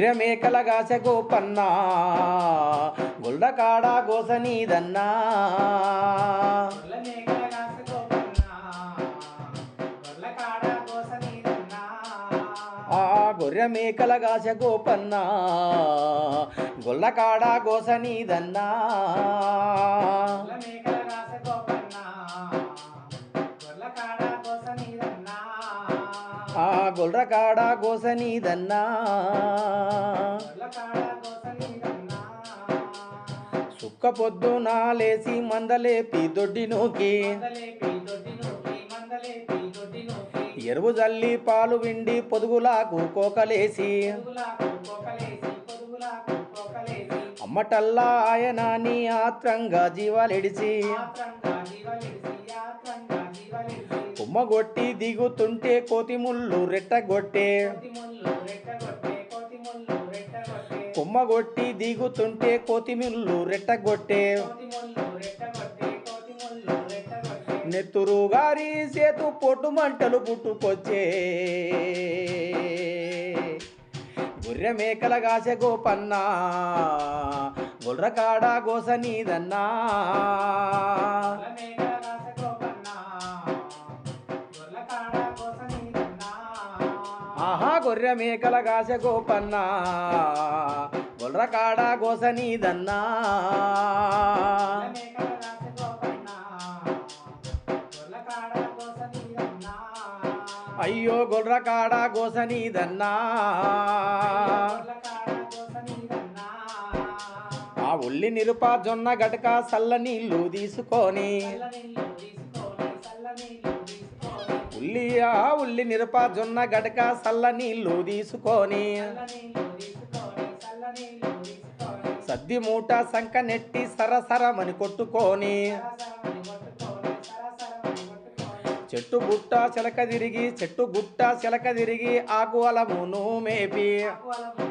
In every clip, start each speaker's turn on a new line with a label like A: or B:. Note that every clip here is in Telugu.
A: గొర్రె మేకల గాస గోపన్న గోస నీదన్నా
B: మేకల గాస గోపన్న గొల్ల
A: గొర్రె మేకల గాస గొల్లకాడ గోస నీదన్నా
B: గొల్ర కాడ గోసనీదన్నా.
A: సుక్క పొద్దున లేసి మందలేపి దొడ్డి నూకి. ఎరువు జల్లి పాలు విండి పొదుగులాకు కోకలేసి. అమ్మటల్లా ఆయన నీ ఆత్రంగా జీవాలెడిసి
B: ఆత్రంగా
A: దిగుతుంటే కోతిముళ్ళు రెట్టగొట్టే. కుమ్మగొట్టి దిగుతుంటే కోతి రెట్టగొట్టే. నెత్తురు గారి సేతు పొట్టు మంటలు పుట్టుకొచ్చే. గొర్రె మేకల గాసె గోపన్నా గొర్రకాడ గోస నీదన్నా. ఆహా గొర్రె మేకల గాస గోపన్న
B: గొల్ల కాడ గోస నీదన్నా
A: అయ్యో
B: గొల్ల కాడ గోస నీదన్నా
A: ఆ ఉల్లి నిరుప జొన్న గటక సల్ల
B: నీళ్ళు తీసుకొని
A: ఉల్లి ఆ ఉల్లి నిరప జొన్న గడక సల్ల
B: చల్ల నీళ్ళు తీసుకొని.
A: సద్ది మూట సంక నెట్టి సరసరమని కొట్టుకొని.
B: కొట్టుకొని
A: చెట్టు గుట్ట చిలక తిరిగి చెట్టు గుట్ట చిలక తిరిగి ఆకువలమును మేపి
B: ఆకువలము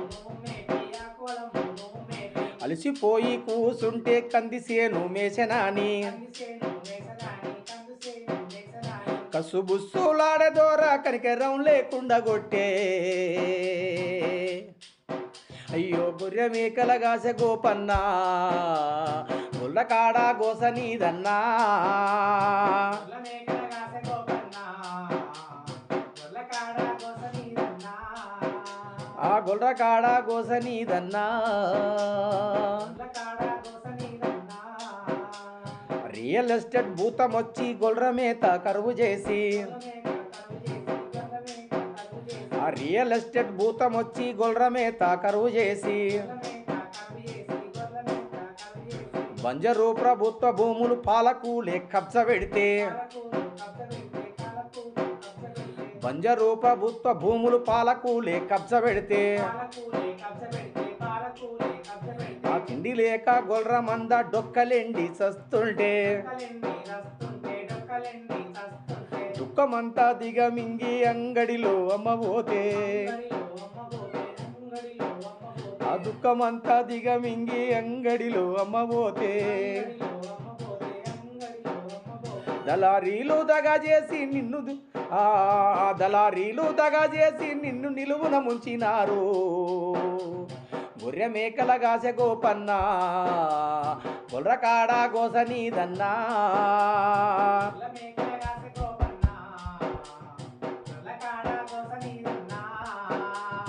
B: నువ్వు మేపి.
A: అలసిపోయి కూసుంటే
B: కందిసేను మేసనాని
A: కసుబుస్సులాడే దోర కనికరం లేకుండా కొట్టే. అయ్యో గొర్రె మేకల గాస గోపన్న గొల్లకాడ గోస నీదన్నా. ఆ గొర్రకాడ గోస నీదన్నా. రియల్ ఎస్టేట్ భూతం వచ్చి గొర్ర మేత కరువు చేసి. ఆ రియల్ ఎస్టేట్ భూతం వచ్చి గొర్ర మేత కరువు చేసి. బంజరు ప్రభుత్వ భూములు పాలకులే కబ్జ పెడితే
B: కబ్జ పెడితే.
A: బంజరు ప్రభుత్వ భూములు పాలకులే కబ్జ పెడితే. తిండి లేక గొర్ర మంద డొక్కలెండి సస్తుంటే
B: చస్తుంటే
A: దుఃఖమంతా దిగమింగి అంగడిలో అమ్మబోతే. ఆ దుఃఖమంతా దిగమింగి అంగడిలో అమ్మబోతే. దళారీలు దగా చేసి నిన్ను దళారీలు దగా చేసి నిన్ను నిలువున ముంచినారు. గొర్రె మేకల గాస గోపన్న గోస నీదన్నా.
B: గొల్ల మేకల గాస గోపన్న గొల్ల కాడ గోస నీదన్నా.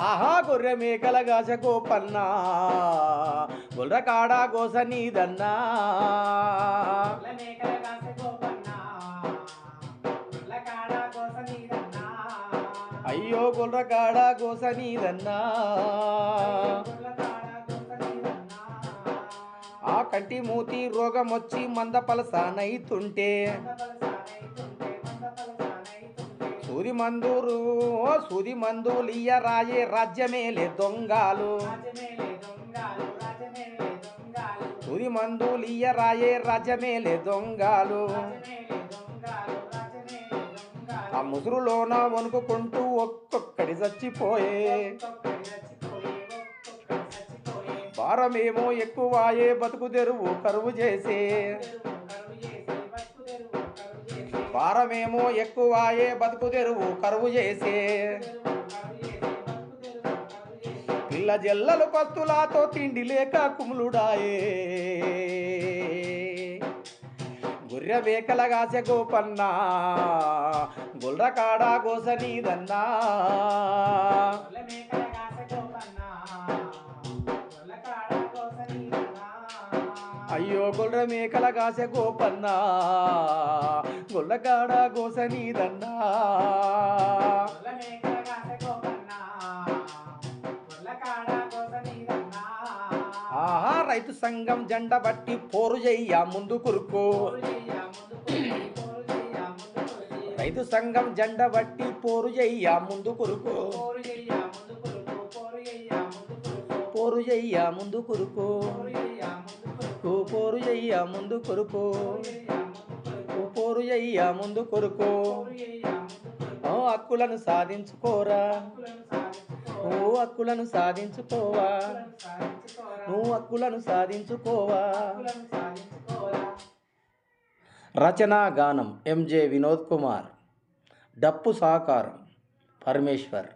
A: ఆహా గొర్రె మేకల గాస గోపన్న గొర్రకాడ గోస నీదన్నా.
B: గొల్ల మేకల
A: కంటి మూతి రోగం వచ్చి మంద పలసానైతుంటే
B: మందపలసానైతుంటే.
A: సూది మందూరు ఓ సూది మందులియ రాయే రాజ్యమేలే దొంగలు. సూది మందులియ రాయే రాజ్యమేలే దొంగలు. ఆ ముసురులోన వణుకుకుంటూ ఒక్కొక్కడి చచ్చిపోయే. భారమేమో ఎక్కువాయే బతుకు తెరువు కరువు చేసే.
B: బతుకు తెరువు కరువు
A: భారమేమో ఎక్కువాయే బతుకు తెరువు కరువు చేసే. పిల్ల జల్లలు కత్తులాతో తిండి లేక కుములుడాయే గుర్రె వేకల గాసె గోపన్నా గుల్ర కాడా గోసనీదన్నా అయ్యో గుర్ర మేకల గాస గోపన్న గుల్ల
B: మేకల గాస గోపన్న గొల్ల కాడ కోసనీదన్నా
A: ఆహా రైతు సంఘం జెండ బట్టి పోరు చెయ్య ముందు కొరికి. రైతు సంఘం జెండ బట్టి పోరు చెయ్య ముందు కురుకో.
B: పోరు చెయ్య ముందు కొరుకు, పోరు అయ్యా ముందు కొరుకో.
A: పోరు అయ్యా ముందు కొరుకో. హక్కులను సాధించుకోరా. నువ్వు హక్కులను సాధించుకోవా. నువ్వు హక్కులను సాధించుకోవా. రచనా గానం ఎంజే వినోద్ కుమార్. డప్పు సాకారం పరమేశ్వర్.